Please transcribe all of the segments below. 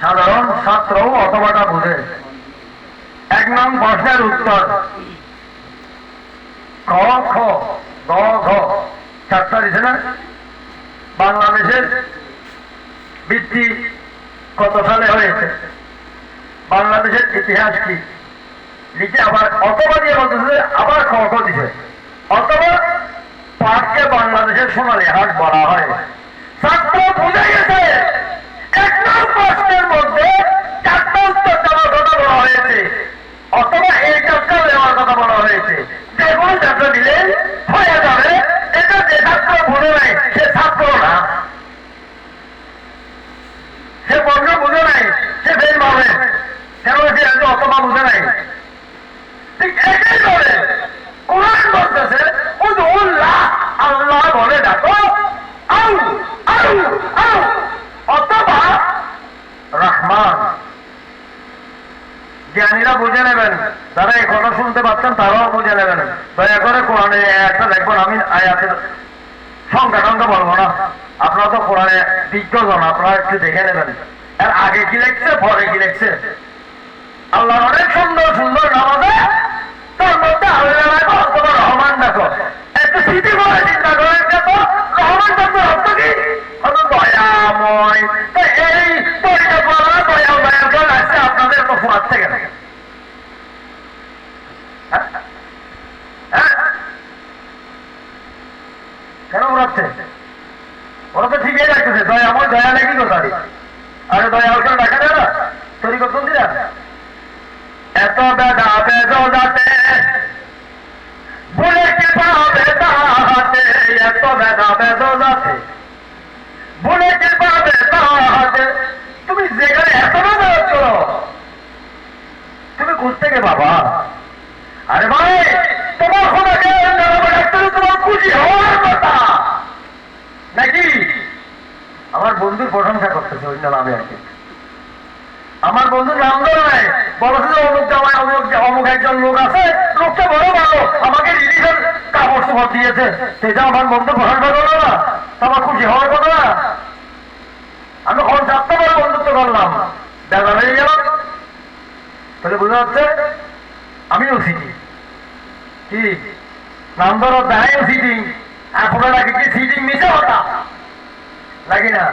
সাধারণ ছাত্রও অথবাটা বুঝে। এক নং প্রশ্নের উত্তর। ক দিছে না? বাংলাদেশের বৃত্তি কত সালে হয়েছে? বাংলাদেশের ইতিহাস কি? লিখে আবার অথবা দিয়ে বলতেছে, আবার খ দিছে। অথবা পাটকে বাংলাদেশের সোনালী হাট বলা হয়। ছাত্র বুঝে গেছে এক নং প্রশ্নের মধ্যে চারটা উত্তর দেওয়ার কথা বলা হয়েছে অথবা এই চারটা দেওয়ার কথা বলা হয়েছে যে কোনো চারটা দিলে হয়ে যাবে এটা যে ছাত্র বুঝে নাই সে ছাত্র না সে বর্ণ বুঝে নাই সে বের পাবে কেন সে এত অথবা বুঝে নাই ঠিক এটাই বলে কোরআন বলতেছে উল্লাহ আল্লাহ বলে দেখো আউ আউ আউ অথবা রহমান জ্ঞানীরা বুঝে নেবেন। যারা এই কথা শুনতে পাচ্ছেন, তারাও বুঝে নেবেন। দয়া করে কোরআনে একটা দেখবেন, আমি আয়াতের সংখ্যা টঙ্কা বলব না। আপনারা তো কোরআনে বিজ্ঞজন আপনারা একটু দেখে নেবেন। আর আগে কি লিখছে, পরে কি লিখছে? আল্লাহ অনেক সুন্দর সুন্দর নাম আছে তার মধ্যে আল্লাহ রহমান দেখো একটু স্মৃতি করে চিন্তা করেন কেন ওরা তো ঠিকই রাখতেছে দয়াময় দয়া নাকি কোথায় আরে দয়া দেখা যায় না তৈরি করতেন দিলা এত বেদা বেদ যাতে ভুলে কি পাবে তাহাতে এত বেদা বেদ যাতে ভুলে কি পাবে তাহাতে তুমি যেখানে এত বেদা করো তুমি ঘুরতে গে বাবা আরে ভাই তোমার খোদাকে ডাক্তার তোমার খুশি হওয়ার কথা নাকি আমার বন্ধুর আমার বন্ধু অমুক অমুক অমুক একজন লোক আছে, লোকটা বড় ভালো, আমাকে রিলিজের কাপড় দিয়েছে। সেটা আমার বন্ধু না। আমার খুশি হওয়ার কথা না। আমি বড় বন্ধুত্ব করলাম। হয়ে গেল। তাহলে বোঝা যাচ্ছে কি? নাম ধরো দেখাইও সিটিং আপনারা কি সিটিং মিশে হতা নাকি না?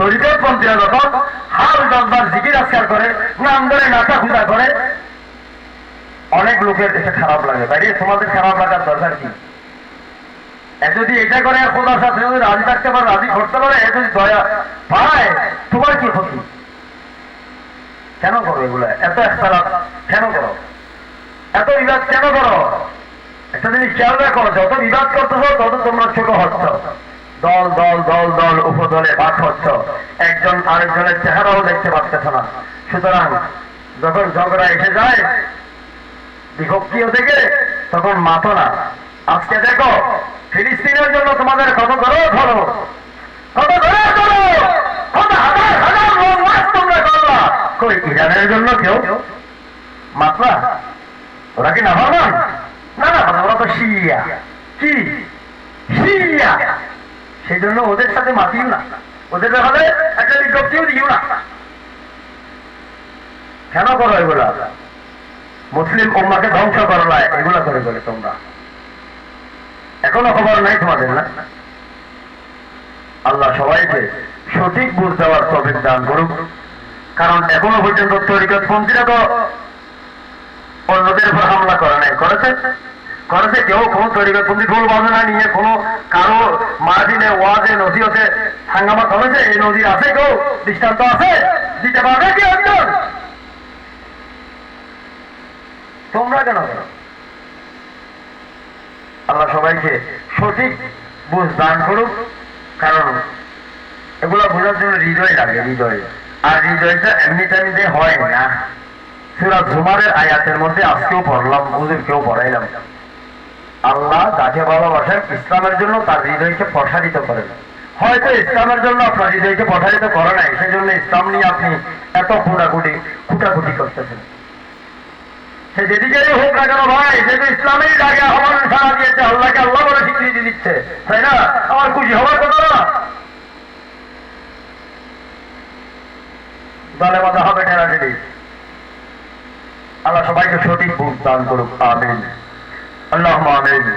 তরিকত পন্থীরা যখন হাল দরবার জিকির আজকার করে, নাম ধরে, নাচা খুঁজা করে, অনেক লোকের এটা খারাপ লাগে। বাইরে তোমাদের খারাপ লাগার দরকার কি? যদি এটা করে খোদার সাথে যদি রাজি থাকতে পারে, রাজি করতে পারে, এ যদি দয়া পায়, তোমার কি ক্ষতি? কেন করো এগুলো? এত একতারাত কেন করো? এত বিবাদ কেন করো? একটা জিনিস খেয়াল রাখো, যত বিবাদ করতেছ, তত তোমরা ছোট হচ্ছ। দল দল দল দল, উপদলে ভাগ হচ্ছ। একজন আরেকজনের চেহারাও দেখতে পাচ্ছেছ না। সুতরাং যখন ঝগড়া এসে যায়, বিভক্তিও থেকে তখন মাতো না। আজকে দেখো, ফিলিস্তিনের জন্য তোমাদের কত করো, ধরো। কত করো করো কত হাজার হাজার মাস তোমরা করলা কই, ইরানের জন্য কেউ? মাতলা ওরা কি না ভাবলাম না না, ওরা তো শিয়া। কি? শিয়া। সেই জন্য ওদের সাথে মাতিও না। ওদের ব্যাপারে একটা বিজ্ঞপ্তিও দিও না। কেন করো এগুলা? মুসলিম উম্মাকে ধ্বংস করলা এগুলা করে বলে তোমরা। এখনও খবর নাই তোমাদের, না? আল্লাহ সবাইকে সঠিক বুঝ দেওয়ার তবে দান করুক। কারণ এখনও পর্যন্ত তরিকত পন্থীরা তো অন্যদের উপর হামলা করে নাই, করেছে? করেছে কেউ কোন তরিকত পন্থী গোল বাজনা নিয়ে কোনো কারও মার্জিনে ওয়াজে নদীতে হাঙ্গামা করেছে এই নদী আছে কেউ? দৃষ্টান্ত আছে? দিতে পারবে কি একজন তোমরা কেন আল্লাহ সবাইকে সঠিক বুঝ দান করুক, কারণ এগুলো বোঝার জন্য হৃদয় লাগে, হৃদয়। আর হৃদয়টা এমনিতে এমনিতে হয় না। সুরা জুমারের আয়াতের মধ্যে আজকেও পড়লাম, হুজুরকেও পড়াইলাম। আল্লাহ যাকে ভালোবাসেন ইসলামের জন্য তার হৃদয়কে প্রসারিত করেন। হয়তো ইসলামের জন্য আপনার হৃদয়কে প্রসারিত করে নাই, সেজন্য ইসলাম নিয়ে আপনি এত খুঁটাকুটি খুঁটাকুটি করতেছেন। সে যেদিকেই হোক না কেন ভাই, সে তো সারা দিয়েছে আল্লাহকে আল্লাহ বলে স্বীকৃতি দিচ্ছে। তাই না? আমার খুশি হওয়ার কথা না। হবে আল্লাহ সবাইকে সঠিক বুঝ দান করুক, আমিন। আল্লাহ আমিন